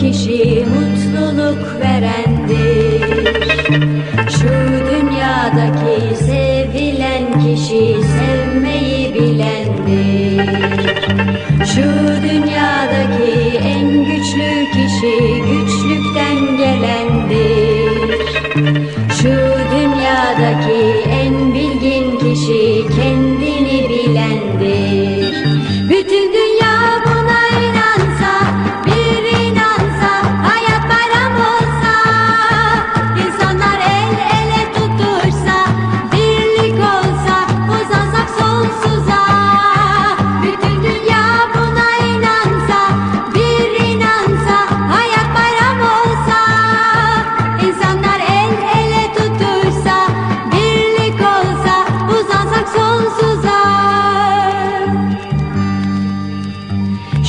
kişi mutluluk verendir. Şu dünyadaki sevilen kişi sevmeyi bilendir. Şu dünyadaki en güçlü kişi güçlükten gelendir. Şu dünyadaki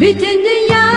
Bütün dünya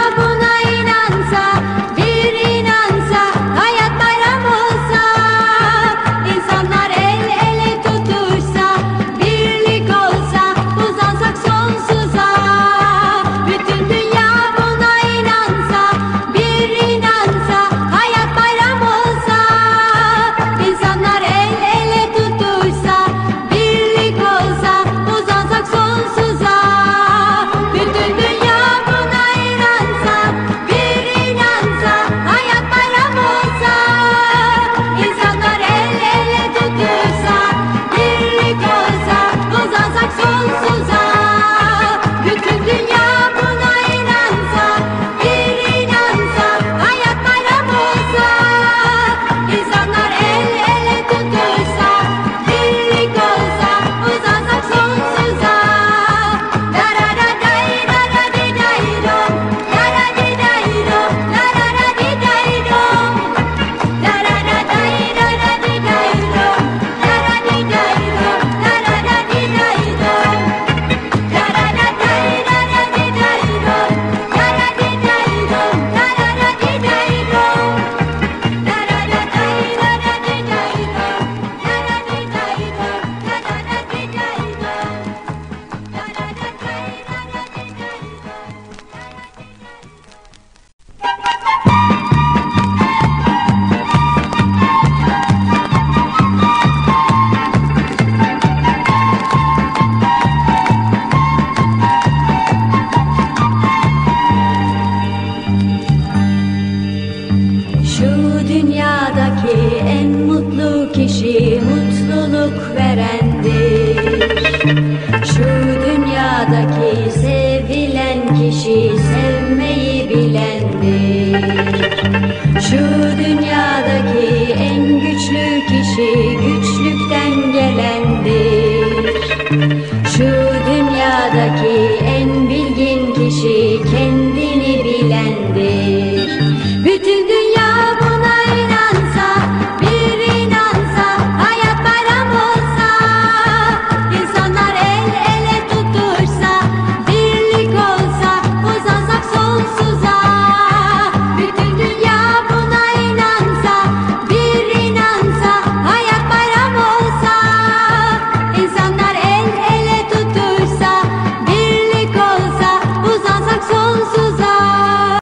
Şu dünyadaki en güçlü kişi güçlükten gelendir. Şu dünyadaki